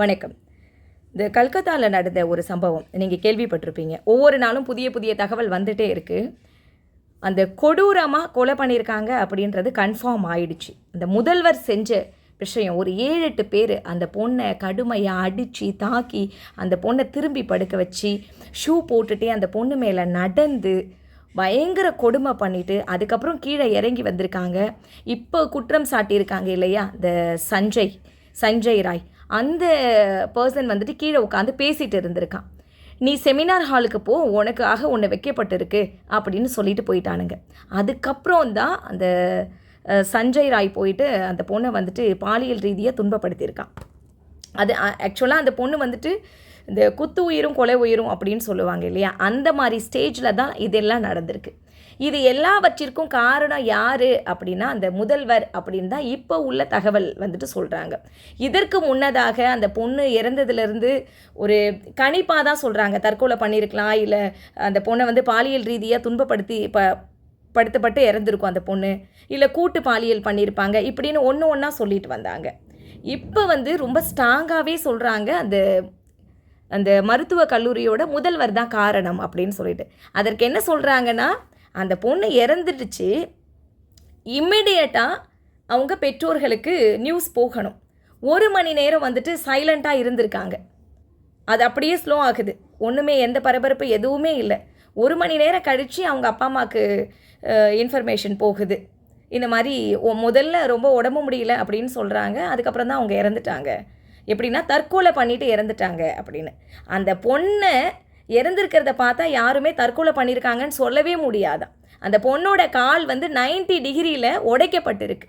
வணக்கம். இந்த கல்கத்தாவில் நடந்த ஒரு சம்பவம் நீங்கள் கேள்விப்பட்டிருப்பீங்க. ஒவ்வொரு நாளும் புதிய புதிய தகவல் வந்துட்டே இருக்குது அந்த கொடூரமாக கொலை பண்ணியிருக்காங்க அப்படின்றது கன்ஃபார்ம் ஆயிடுச்சு. அந்த முதல்வர் செஞ்ச விஷயம் ஒரு ஏழு எட்டு பேர் அந்த பொண்ணை கடுமையாக அடித்து தாக்கி அந்த பொண்ணை திரும்பி படுக்க வச்சு ஷூ போட்டுட்டே அந்த பொண்ணு மேலே நடந்து பயங்கர கொடுமை பண்ணிவிட்டு அதுக்கப்புறம் கீழே இறங்கி வந்திருக்காங்க. இப்போ குற்றம் சாட்டியிருக்காங்க இல்லையா? இந்த சஞ்சய் சஞ்சய் ராய். அந்த பர்சன் வந்துட்டு கீழே உட்காந்து பேசிகிட்டு இருந்திருக்கான். நீ செமினார் ஹாலுக்கு போ உனக்காக ஒன்று வைக்கப்பட்டிருக்கு அப்படின்னு சொல்லிட்டு போயிட்டானுங்க. அதுக்கப்புறம் தான் அந்த சஞ்சய் ராய் போயிட்டு அந்த பொண்ணை வந்துட்டு பாலியல் ரீதியாக துன்பப்படுத்தியிருக்கான். அது ஆக்சுவலாக அந்த பொண்ணு வந்துட்டு இந்த குத்து உயிரும் கொலை உயிரும் அப்படின்னு சொல்லுவாங்க இல்லையா? அந்த மாதிரி ஸ்டேஜில் தான் இதெல்லாம் நடந்திருக்கு. இது எல்லாவற்றிற்கும் காரணம் யார் அப்படின்னா அந்த முதல்வர் அப்படின்னு தான் இப்போ உள்ள தகவல் வந்துட்டு சொல்கிறாங்க இதற்கு முன்னதாக அந்த பொண்ணு இறந்ததுலேருந்து ஒரு கணிப்பாக தான் சொல்கிறாங்க தற்கொலை பண்ணியிருக்கலாம் இல்லை அந்த பொண்ணை வந்து பாலியல் ரீதியாக துன்பப்படுத்தி ப படுத்தப்பட்டு இறந்துருக்கும் அந்த பொண்ணு இல்லை கூட்டு பாலியல் பண்ணியிருப்பாங்க இப்படின்னு ஒன்று ஒன்றா சொல்லிட்டு வந்தாங்க. இப்போ வந்து ரொம்ப ஸ்ட்ராங்காகவே சொல்கிறாங்க அந்த அந்த மருத்துவ கல்லூரியோட முதல்வர் தான் காரணம் அப்படின்னு சொல்லிட்டு. அதற்கு என்ன சொல்கிறாங்கன்னா அந்த பொண்ணு இறந்துடுச்சு. இம்மிடியட்டாக அவங்க பெற்றோர்களுக்கு நியூஸ் போகணும். ஒரு மணி நேரம் வந்துட்டு சைலண்ட்டாக இருந்திருக்காங்க. அது அப்படியே ஸ்லோ ஆகுது. ஒன்றுமே எந்த பரபரப்பு எதுவுமே இல்லை. ஒரு மணி நேரம் கழித்து அவங்க அப்பா அம்மாவுக்கு இன்ஃபர்மேஷன் போகுது. இந்த மாதிரி முதல்ல ரொம்ப உடம்பு முடியல அப்படின்னு சொல்கிறாங்க அதுக்கப்புறம் தான் அவங்க இறந்துட்டாங்க. எப்படின்னா தற்கொலை பண்ணிவிட்டு இறந்துட்டாங்க அப்படின்னு. அந்த பொண்ணை இறந்துருக்கிறத பார்த்தா யாருமே தற்கொலை பண்ணியிருக்காங்கன்னு சொல்லவே முடியாதான் அந்த பொண்ணோட கால் வந்து 90 டிகிரியில் உடைக்கப்பட்டிருக்கு.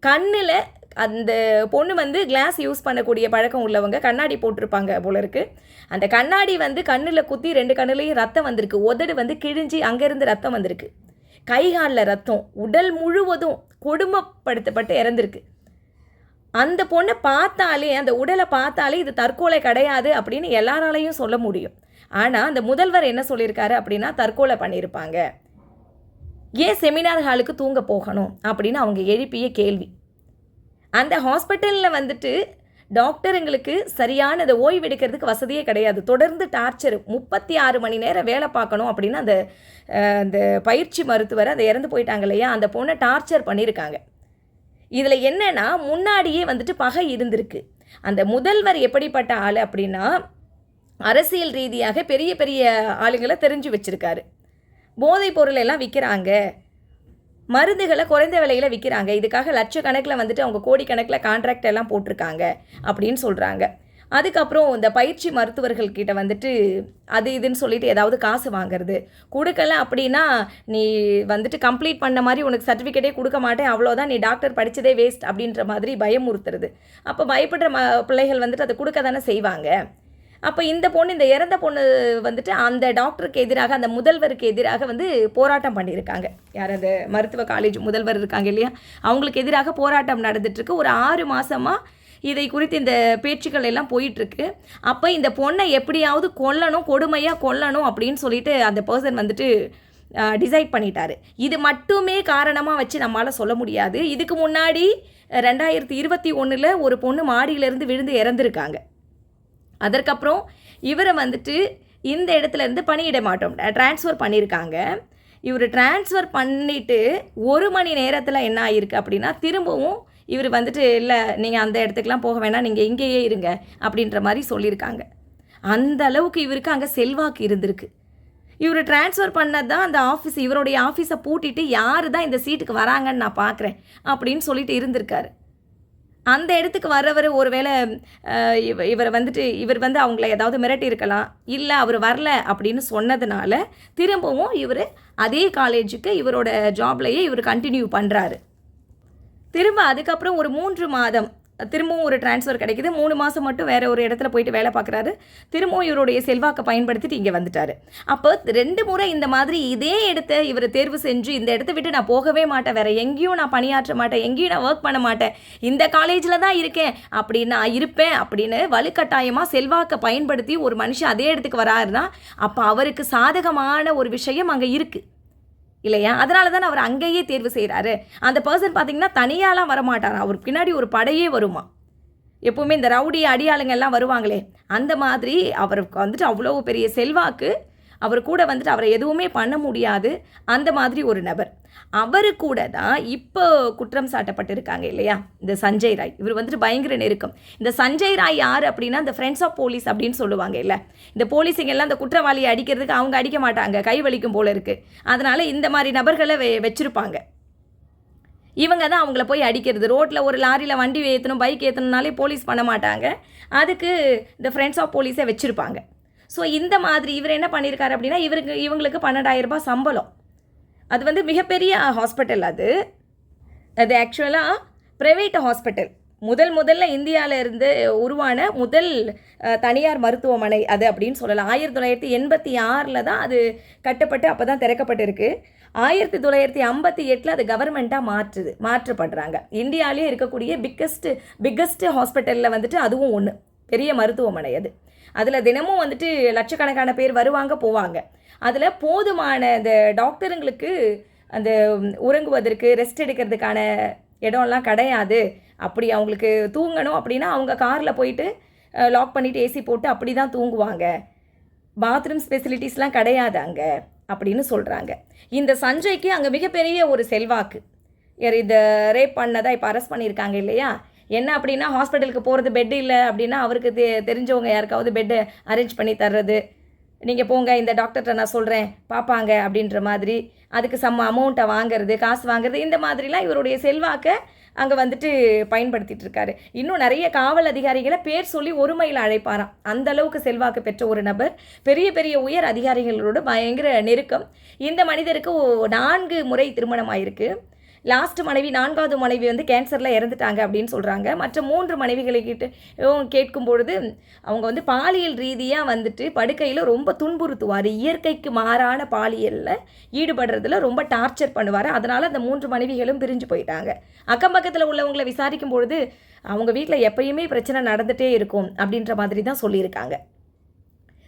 கண்ணில் அந்த பொண்ணு வந்து கிளாஸ் யூஸ் பண்ணக்கூடிய பழக்கம் உள்ளவங்க கண்ணாடி போட்டிருப்பாங்க போல இருக்கு. அந்த கண்ணாடி வந்து கண்ணில் குத்தி ரெண்டு கண்ணுலேயும் ரத்தம் வந்திருக்கு. உதடு வந்து கிழிஞ்சி அங்கேருந்து ரத்தம் வந்திருக்கு. கை காலில் ரத்தம் உடல் முழுவதும் கொடுமைப்படுத்தப்பட்டு இறந்துருக்கு. அந்த பொண்ணை பார்த்தாலே அந்த உடலை பார்த்தாலே இது தற்கொலை கிடையாது அப்படின்னு எல்லாராலையும் சொல்ல முடியும். ஆனால் அந்த முதல்வர் என்ன சொல்லியிருக்காரு அப்படின்னா தற்கொலை பண்ணியிருப்பாங்க. ஏன் செமினார் ஹாலுக்கு தூங்க போகணும் அப்படின்னு அவங்க எழுப்பிய கேள்வி. அந்த ஹாஸ்பிட்டலில் வந்துட்டு டாக்டருங்களுக்கு சரியான அந்த ஓய்வு எடுக்கிறதுக்கு வசதியே கிடையாது. தொடர்ந்து டார்ச்சர். முப்பத்தி ஆறு மணி நேரம் வேலை பார்க்கணும் அப்படின்னு அந்த அந்த பயிற்சி மருத்துவர் அதை இறந்து போயிட்டாங்க இல்லையா? அந்த பொண்ணை டார்ச்சர் பண்ணியிருக்காங்க. இதில் என்னென்னா முன்னாடியே வந்துட்டு பகை இருந்திருக்கு. அந்த முதல்வர் எப்படிப்பட்ட ஆள் அப்படின்னா அரசியல் ரீதியாக பெரிய பெரிய ஆளுங்களை தெரிஞ்சு வச்சுருக்காரு. போதைப் பொருள் எல்லாம் விற்கிறாங்க மருந்துகளை குறைந்த விலையில் விற்கிறாங்க இதுக்காக லட்சக்கணக்கில் வந்துட்டு அவங்க கோடிக்கணக்கில் கான்ட்ராக்ட் எல்லாம் போட்டிருக்காங்க அப்படின்னு சொல்கிறாங்க அதுக்கப்புறம் இந்த பயிற்சி மருத்துவர்கள்கிட்ட வந்துட்டு அது இதுன்னு சொல்லிட்டு ஏதாவது காசு வாங்குறது. கொடுக்கல அப்படின்னா நீ வந்துட்டு கம்ப்ளீட் பண்ண மாதிரி உனக்கு சர்டிஃபிகேட்டே கொடுக்க மாட்டேன். அவ்வளோதான் நீ டாக்டர் படித்ததே வேஸ்ட் அப்படின்ற மாதிரி பயமுறுத்துறது. அப்போ பயப்படுற ம பிள்ளைகள் வந்துட்டு அதை கொடுக்க தானே செய்வாங்க. அப்போ இந்த பொண்ணு இந்த இறந்த பொண்ணு வந்துட்டு அந்த டாக்டருக்கு எதிராக அந்த முதல்வருக்கு எதிராக வந்து போராட்டம் பண்ணியிருக்காங்க. யார் அந்த மருத்துவ காலேஜ் முதல்வர் இருக்காங்க இல்லையா? அவங்களுக்கு எதிராக போராட்டம் நடந்துட்டுருக்கு. ஒரு ஆறு மாதமாக இதை குறித்து இந்த பேச்சுக்கள் எல்லாம் போயிட்டுருக்கு. அப்போ இந்த பொண்ணை எப்படியாவது கொல்லணும் கொடுமையாக கொல்லணும் அப்படின்னு சொல்லிட்டு அந்த பர்சன் வந்துட்டு டிசைட் பண்ணிட்டாரு. இது மட்டுமே காரணமாக வச்சு நம்மளால் சொல்ல முடியாது. இதுக்கு முன்னாடி ரெண்டாயிரத்தி இருபத்தி ஒன்றில் ஒரு பொண்ணு மாடியிலேருந்து விழுந்து இறந்துருக்காங்க. அதற்கப்புறம் இவரை வந்துட்டு இந்த இடத்துல இருந்து பணியிட மாட்டோம். ட்ரான்ஸ்ஃபர் பண்ணியிருக்காங்க. இவர் ட்ரான்ஸ்ஃபர் பண்ணிவிட்டு ஒரு மணி நேரத்தில் என்ன ஆயிருக்கு அப்படின்னா திரும்பவும் இவர் வந்துட்டு இல்லை நீங்கள் அந்த இடத்துக்குலாம் போக வேணாம் நீங்கள் இங்கேயே இருங்க அப்படின்ற மாதிரி சொல்லியிருக்காங்க. அந்த அளவுக்கு இவருக்கு அங்கே செல்வாக்கு இருந்திருக்கு. இவர் ட்ரான்ஸ்ஃபர் பண்ணது தான் அந்த ஆஃபீஸ் இவருடைய ஆஃபீஸை பூட்டிட்டு யார் தான் இந்த சீட்டுக்கு வராங்கன்னு நான் பார்க்குறேன் அப்படின்னு சொல்லிட்டு இருந்திருக்காரு. அந்த இடத்துக்கு வர்றவர் ஒருவேளை இவ இவரை வந்துட்டு இவர் வந்து அவங்கள ஏதாவது மிரட்டி இருக்கலாம் இல்லை அவர் வரல அப்படின்னு சொன்னதுனால திரும்பவும் இவர் அதே காலேஜுக்கு இவரோட ஜாப்லேயே இவர் கண்டினியூ பண்ணுறாரு திரும்ப அதுக்கப்புறம் ஒரு மூன்று மாதம் திரும்பவும் ஒரு ட்ரான்ஸ்ஃபர் கிடைக்குது. மூணு மாதம் மட்டும் வேற ஒரு இடத்துல போயிட்டு வேலை பார்க்குறாரு. திரும்பவும் இவருடைய செல்வாக்கை பயன்படுத்திட்டு இங்கே வந்துட்டார். அப்போ ரெண்டு முறை இந்த மாதிரி இதே இடத்த இவர் தேர்வு செஞ்சு இந்த இடத்த விட்டு நான் போகவே மாட்டேன். வேறு எங்கேயும் நான் பணியாற்ற மாட்டேன். எங்கேயும் நான் ஒர்க் பண்ண மாட்டேன். இந்த காலேஜில் தான் இருக்கேன். அப்படின்னு நான் இருப்பேன் அப்படின்னு வலுக்கட்டாயமாக செல்வாக்கை பயன்படுத்தி ஒரு மனுஷன் அதே இடத்துக்கு வராருன்னா அப்போ அவருக்கு சாதகமான ஒரு விஷயம் அங்கே இருக்குது இல்லையா? அதனால தான் அவர் அங்கேயே தேர்வு செய்கிறாரு அந்த பர்சன் பார்த்தீங்கன்னா தனியாலாம் வரமாட்டாரா? அவர் பின்னாடி ஒரு படையே வருமா? எப்போவுமே இந்த ரவுடி அடியாளுங்க எல்லாம் வருவாங்களே. அந்த மாதிரி அவருக்கு வந்துட்டு அவ்வளோ பெரிய செல்வாக்கு. அவர் கூட வந்துட்டு அவரை எதுவுமே பண்ண முடியாது. அந்த மாதிரி ஒரு நபர். அவர் கூட தான் இப்போ குற்றம் சாட்டப்பட்டிருக்காங்க இல்லையா? இந்த சஞ்சய் ராய். இவர் வந்துட்டு பயங்கர நெருக்கம். இந்த சஞ்சய் ராய் யார் அப்படின்னா இந்த ஃப்ரெண்ட்ஸ் ஆஃப் போலீஸ் அப்படின்னு சொல்லுவாங்க இல்லை? இந்த போலீஸுங்க எல்லாம் இந்த குற்றவாளியை அடிக்கிறதுக்கு அவங்க அடிக்க மாட்டாங்க கை வலிக்கும் போல இருக்குது அதனால் இந்த மாதிரி நபர்களை வெ வச்சுருப்பாங்க. இவங்க தான் அவங்கள போய் அடிக்கிறது. ரோட்டில் ஒரு லாரியில் வண்டி ஏற்றணும் பைக் ஏற்றணும்னாலே போலீஸ் பண்ண மாட்டாங்க. அதுக்கு இந்த ஃப்ரெண்ட்ஸ் ஆஃப் போலீஸை வச்சுருப்பாங்க. ஸோ இந்த மாதிரி இவர் என்ன பண்ணியிருக்காரு அப்படின்னா இவருக்கு இவங்களுக்கு பன்னெண்டாயிரம் ரூபாய் சம்பளம். அது வந்து மிகப்பெரிய ஹாஸ்பிட்டல் அது. அது ஆக்சுவலாக ப்ரைவேட் ஹாஸ்பிட்டல் முதல் முதல்ல இந்தியாவில் இருந்து உருவான முதல் தனியார் மருத்துவமனை அது அப்படின்னு சொல்லலாம். ஆயிரத்தி தொள்ளாயிரத்தி எண்பத்தி ஆறில் தான் அது கட்டப்பட்டு அப்போ தான் திறக்கப்பட்டிருக்கு. ஆயிரத்தி தொள்ளாயிரத்தி ஐம்பத்தி எட்டில் அது கவர்மெண்ட்டாக மாற்றுது மாற்றப்படுறாங்க. இந்தியாவிலே இருக்கக்கூடிய பிக்கஸ்ட்டு பிக்கஸ்ட்டு ஹாஸ்பிட்டலில் வந்துட்டு அதுவும் ஒன்று பெரிய மருத்துவமனை அது. அதில் தினமும் வந்துட்டு லட்சக்கணக்கான பேர் வருவாங்க போவாங்க. அதில் போதுமான இந்த டாக்டருங்களுக்கு அந்த உறங்குவதற்கு ரெஸ்ட் எடுக்கிறதுக்கான இடம்லாம் கிடையாது. அப்படி அவங்களுக்கு தூங்கணும் அப்படின்னா அவங்க காரில் போயிட்டு லாக் பண்ணிவிட்டு ஏசி போட்டு அப்படி தான் தூங்குவாங்க. பாத்ரூம் ஃபெசிலிட்டிஸ்லாம் கிடையாது அங்கே அப்படின்னு சொல்கிறாங்க இந்த சஞ்சய்க்கு அங்கே மிகப்பெரிய ஒரு செல்வாக்கு. இந்த ரேப் பண்ணதான் இப்போ அரெஸ்ட் பண்ணியிருக்காங்க இல்லையா? என்ன அப்படின்னா ஹாஸ்பிட்டலுக்கு போகிறது பெட் இல்லை அப்படின்னா அவருக்கு தெ தெரிஞ்சவங்க யாருக்காவது பெட்டு அரேஞ்ச் பண்ணி தர்றது. நீங்கள் போங்க இந்த டாக்டர்கிட்ட நான் சொல்கிறேன் பார்ப்பாங்க அப்படின்ற மாதிரி. அதுக்கு சம்ம அமௌண்ட்டை வாங்குறது காசு வாங்குறது இந்த மாதிரிலாம் இவருடைய செல்வாக்கை அங்கே வந்துட்டு பயன்படுத்திட்டு இருக்காரு. இன்னும் நிறைய காவல் அதிகாரிகளை பேர் சொல்லி ஒருமையில் அழைப்பாராம். அந்த அளவுக்கு செல்வாக்கு பெற்ற ஒரு நபர். பெரிய பெரிய உயர் அதிகாரிகளோட பயங்கர நெருக்கம். இந்த மனிதருக்கு நான்கு முறை திருமணம் ஆயிருக்கு லாஸ்ட் மனைவி நான்காவது மனைவி வந்து கேன்சரில் இறந்துட்டாங்க அப்படின்னு சொல்கிறாங்க மற்ற மூன்று மனைவிகளை கிட்ட கேட்கும் பொழுது அவங்க வந்து பாலியல் ரீதியாக வந்துட்டு படுக்கையில் ரொம்ப துன்புறுத்துவார். இயற்கைக்கு மாறான பாலியலில் ஈடுபடுறதுல ரொம்ப டார்ச்சர் பண்ணுவார். அதனால் அந்த மூன்று மனைவிகளும் பிரிஞ்சு போயிட்டாங்க. அக்கம் பக்கத்தில் உள்ளவங்களை விசாரிக்கும் பொழுது அவங்க வீட்டில் எப்பயுமே பிரச்சனை நடந்துகிட்டே இருக்கும் அப்படின்ற மாதிரி தான் சொல்லியிருக்காங்க.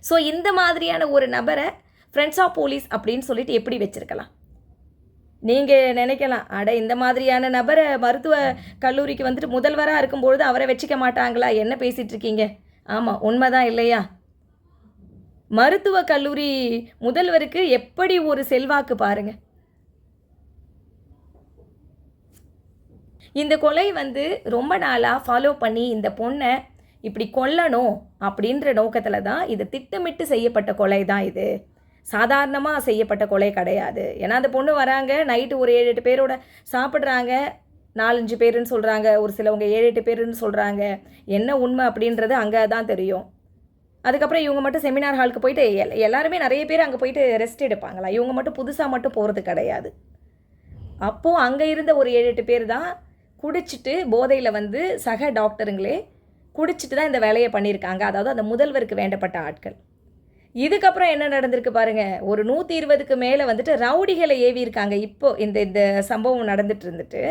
ஸோ இந்த மாதிரியான ஒரு நபரை ஃப்ரெண்ட்ஸ் ஆஃப் போலீஸ் அப்படின்னு சொல்லிட்டு எப்படி வச்சுருக்கலாம்? நீங்கள் நினைக்கலாம் அட இந்த மாதிரியான நபரை மருத்துவ கல்லூரிக்கு வந்துட்டு முதல்வராக இருக்கும்பொழுது அவரை வச்சுக்க மாட்டாங்களா? என்ன பேசிகிட்டு இருக்கீங்க? ஆமாம் உண்மைதான் இல்லையா? மருத்துவ கல்லூரி முதல்வருக்கு எப்படி ஒரு செல்வாக்கு பாருங்க. இந்த கொலை வந்து ரொம்ப நாளாக ஃபாலோ பண்ணி இந்த பொண்ணை இப்படி கொல்லணும் அப்படின்ற நோக்கத்தில் தான் இது திட்டமிட்டு செய்யப்பட்ட கொலை தான் இது. சாதாரணமாக செய்யப்பட்ட கொலை கிடையாது. ஏன்னா அந்த பொண்ணு வராங்க நைட்டு ஒரு ஏழு எட்டு பேரோட சாப்பிட்றாங்க நாலஞ்சு பேருன்னு சொல்கிறாங்க ஒரு சிலவங்க ஏழு எட்டு பேருன்னு சொல்கிறாங்க என்ன உண்மை அப்படின்றது அங்கே தான் தெரியும். அதுக்கப்புறம் இவங்க மட்டும் செமினார் ஹாலுக்கு போயிட்டு எல் எல்லாருமே நிறைய பேர் அங்கே போயிட்டு ரெஸ்ட் எடுப்பாங்களா? இவங்க மட்டும் புதுசாக மட்டும் போகிறது கிடையாது. அப்போது அங்கே இருந்த ஒரு ஏழு எட்டு பேர் தான் குடிச்சிட்டு போதையில் வந்து சக டாக்டருங்களே குடிச்சிட்டு தான் இந்த வேலையை பண்ணியிருக்காங்க. அதாவது அந்த முதல்வருக்கு வேண்டப்பட்ட ஆட்கள். இதுக்கப்புறம் என்ன நடந்திருக்கு பாருங்க. ஒரு நூற்றி இருபதுக்கு மேலே வந்துட்டு ரவுடிகளை ஏவி இருக்காங்க இப்போ இந்த இந்த சம்பவம் நடந்துட்டு இருந்துட்டு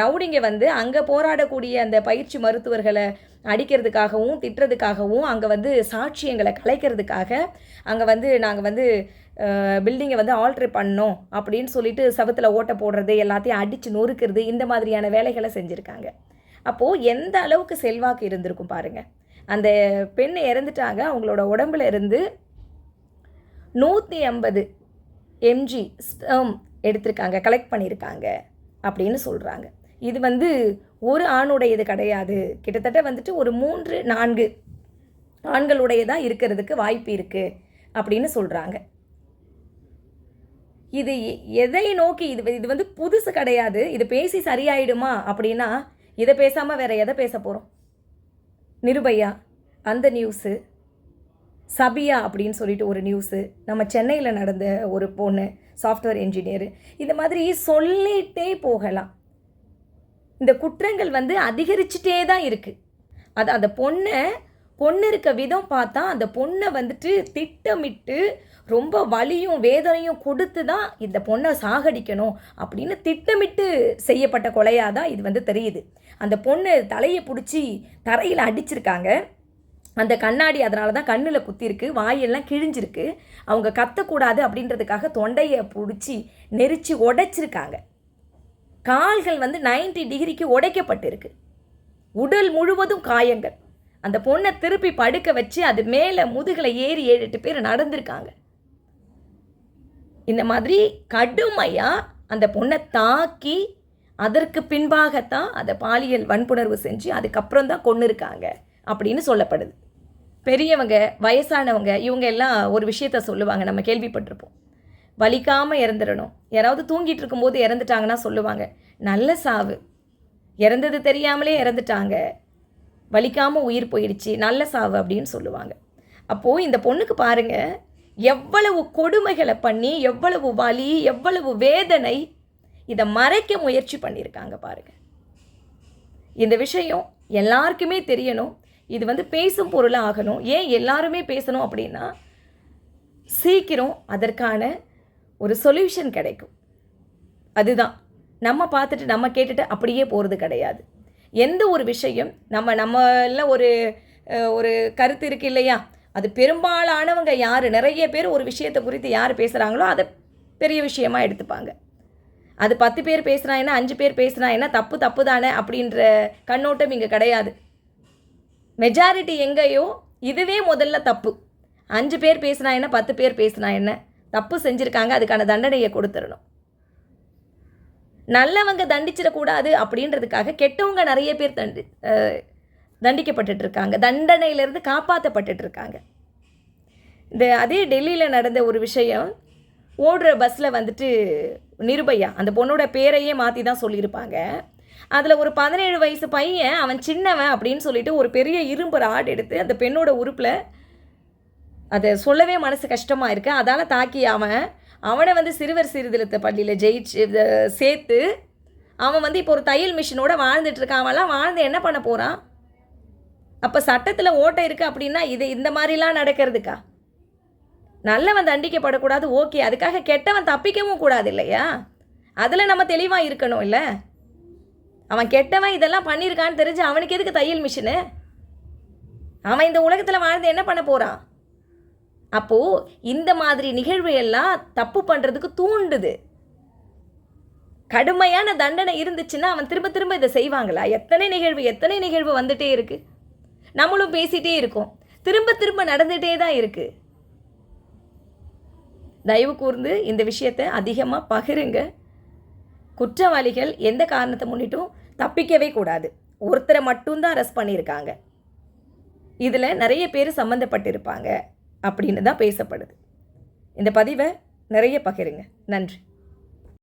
ரவுடிங்க வந்து அங்கே போராடக்கூடிய அந்த பயிற்சி மருத்துவர்களை அடிக்கிறதுக்காகவும் திட்டுறதுக்காகவும் அங்கே வந்து சாட்சியங்களை கலைக்கிறதுக்காக அங்கே வந்து நாங்கள் வந்து பில்டிங்கை வந்து ஆல்ட்ரு பண்ணோம் அப்படின்னு சொல்லிட்டு சவத்தில் ஓட்டை போடுறது எல்லாத்தையும் அடித்து நொறுக்கிறது இந்த மாதிரியான வேலைகளை செஞ்சுருக்காங்க. அப்போது எந்த அளவுக்கு செல்வாக்கு இருந்திருக்கும் பாருங்கள் அந்த பெண் இறந்துட்டாங்க. அவங்களோட உடம்புல இருந்து நூற்றி ஐம்பது எம்ஜி ஸ்பெர்ம் எடுத்திருக்காங்க கலெக்ட் பண்ணியிருக்காங்க அப்படின்னு சொல்கிறாங்க இது வந்து ஒரு ஆணுடையது கிடையாது. கிட்டத்தட்ட வந்துட்டு ஒரு மூன்று நான்கு ஆண்களுடையதான் இருக்கிறதுக்கு வாய்ப்பு இருக்குது அப்படின்னு சொல்கிறாங்க இது எ- எதை நோக்கி இது இது வந்து புதுசு கிடையாது. இது பேசி சரியாயிடுமா அப்படின்னா இதை பேசாமல் வேற எதை பேச போகிறோம் நிருபையா அந்த நியூஸு சபியா அப்படின்னு சொல்லிட்டு ஒரு நியூஸு நம்ம சென்னையில் நடந்த ஒரு பொண்ணு சாஃப்ட்வேர் என்ஜினியரு இந்த மாதிரி சொல்லிட்டே போகலாம். இந்த குற்றங்கள் வந்து அதிகரிச்சுட்டே தான் இருக்குது அது அந்த பொண்ணை பொண்ணு இருக்க விதம் பார்த்தா அந்த பொண்ணை வந்துட்டு திட்டமிட்டு ரொம்ப வலியும் வேதனையும் கொடுத்து தான் இந்த பொண்ணை சாகடிக்கணும் அப்படின்னு திட்டமிட்டு செய்யப்பட்ட கொலையாக தான் இது வந்து தெரியுது. அந்த பொண்ணு தலையை பிடிச்சி தரையில் அடிச்சிருக்காங்க. அந்த கண்ணாடி அதனால தான் கண்ணில் குத்திருக்கு வாயெல்லாம் கிழிஞ்சிருக்கு. அவங்க கத்தக்கூடாது அப்படின்றதுக்காக தொண்டையை பிடிச்சி நெரிச்சு உடைச்சிருக்காங்க. கால்கள் வந்து 90 டிகிரிக்கு உடைக்கப்பட்டிருக்கு. உடல் முழுவதும் காயங்கள். அந்த பொண்ணை திருப்பி படுக்க வச்சு அது மேலே முதுகில் ஏறி ஏழு எட்டு பேர் நடந்திருக்காங்க. இந்த மாதிரி கடுமையாக அந்த பொண்ணை தாக்கி அதற்கு பின்பாகத்தான் அதை பாலியல் வன்புணர்வு செஞ்சு அதுக்கப்புறம் தான் கொண்டு இருக்காங்க அப்படின்னு சொல்லப்படுது. பெரியவங்க வயசானவங்க இவங்க எல்லாம் ஒரு விஷயத்த சொல்லுவாங்க. நம்ம கேள்விப்பட்டிருப்போம். வலிக்காமல் இறந்துடணும் யாராவது தூங்கிட்டு இருக்கும்போது இறந்துட்டாங்கன்னா சொல்லுவாங்க. நல்ல சாவு. இறந்தது தெரியாமலே இறந்துட்டாங்க. வலிக்காமல் உயிர் போயிடுச்சு. நல்ல சாவு அப்படின்னு சொல்லுவாங்க. அப்போது இந்த பொண்ணுக்கு பாருங்க. எவ்வளவு கொடுமைகளை பண்ணி எவ்வளவு வலி எவ்வளவு வேதனை இதை மறைக்க முயற்சி பண்ணியிருக்காங்க பாருங்கள் இந்த விஷயம் எல்லாருக்குமே தெரியணும். இது வந்து பேசும் பொருளாக ஆகணும். ஏன் எல்லாருமே பேசணும் அப்படின்னா சீக்கிரம் அதற்கான ஒரு சொல்யூஷன் கிடைக்கும். அதுதான். நம்ம பார்த்துட்டு நம்ம கேட்டுட்டு அப்படியே போகிறது கிடையாது. எந்த ஒரு விஷயம் நம்ம நம்மள ஒரு ஒரு கருத்து இருக்கு இல்லையா? அது பெரும்பாலானவங்க யார்? நிறைய பேர் ஒரு விஷயத்தை குறித்து யார் பேசுகிறாங்களோ அதை பெரிய விஷயமா எடுத்துப்பாங்க. அது பத்து பேர் பேசுனா என்ன அஞ்சு பேர் பேசுனா என்ன தப்பு தப்பு தானே அப்படின்ற கண்ணோட்டம் இங்கே கிடையாது. மெஜாரிட்டி எங்கேயோ இதுவே முதல்ல தப்பு. அஞ்சு பேர் பேசினா என்ன பத்து பேர் பேசினா என்ன? தப்பு செஞ்சுருக்காங்க அதுக்கான தண்டனையை கொடுத்துடணும். நல்லவங்க தண்டிச்சிடக்கூடாது அப்படின்றதுக்காக கெட்டவங்க நிறைய பேர் தண்டி தண்டிக்கப்பட்டுட்டு இருக்காங்க தண்டனையிலேருந்து காப்பாற்றப்பட்டுட்டு இருக்காங்க இந்த அதே டெல்லியில் நடந்த ஒரு விஷயம் ஓடுற பஸ்ஸில் வந்துட்டு நிருபையா அந்த பொண்ணோட பேரையே மாற்றி தான் சொல்லியிருப்பாங்க. அதில் ஒரு பதினேழு வயசு பையன் அவன் சின்னவன் அப்படின்னு சொல்லிட்டு ஒரு பெரிய இரும்பு ராட் எடுத்து அந்த பெண்ணோட உறுப்பில் அதை சொல்லவே மனசு கஷ்டமாக இருக்குது அதால் தாக்கி அவன் அவனை வந்து சிறுவர் சீர்திருத்த பள்ளியில் ஜெயிச்சு சேர்த்து அவன் வந்து இப்போ ஒரு தையல் மிஷினோட வாழ்ந்துட்டுருக்கான் அவன்லாம் வாழ்ந்து என்ன பண்ண போகிறான் அப்போ சட்டத்தில் ஓட்டை இருக்குது அப்படின்னா இது இந்த மாதிரிலாம் நடக்கிறதுக்கா? நல்லவன் தண்டிக்கப்படக்கூடாது ஓகே. அதுக்காக கெட்டவன் தப்பிக்கவும் கூடாது இல்லையா? அதில் நம்ம தெளிவாக இருக்கணும் இல்லை? அவன் கெட்டவன் இதெல்லாம் பண்ணியிருக்கான்னு தெரிஞ்சு அவனுக்கு எதுக்கு தையல் மிஷினு? அவன் இந்த உலகத்தில் வாழ்ந்து என்ன பண்ண போகிறான் அப்போது இந்த மாதிரி நிகழ்வு எல்லாம் தப்பு பண்ணுறதுக்கு தூண்டுது. கடுமையான தண்டனை இருந்துச்சுன்னா அவன் திரும்ப திரும்ப இதை செய்வாங்களா? எத்தனை நிகழ்வு எத்தனை நிகழ்வு வந்துட்டே இருக்கு? நம்மளும் பேசிட்டே இருக்கோம். திரும்ப திரும்ப நடந்துகிட்டே தான் இருக்கு. தயவு கூர்ந்து இந்த விஷயத்தை அதிகமாக பகிருங்க. குற்றவாளிகள் எந்த காரணத்தை முன்னிட்டும் தப்பிக்கவே கூடாது. ஒருத்தரை மட்டும்தான் அரெஸ்ட் பண்ணியிருக்காங்க. இதில் நிறைய பேர் சம்மந்தப்பட்டிருப்பாங்க அப்படின்னு தான் பேசப்படுது. இந்த பதிவை நிறைய பகிருங்க. நன்றி.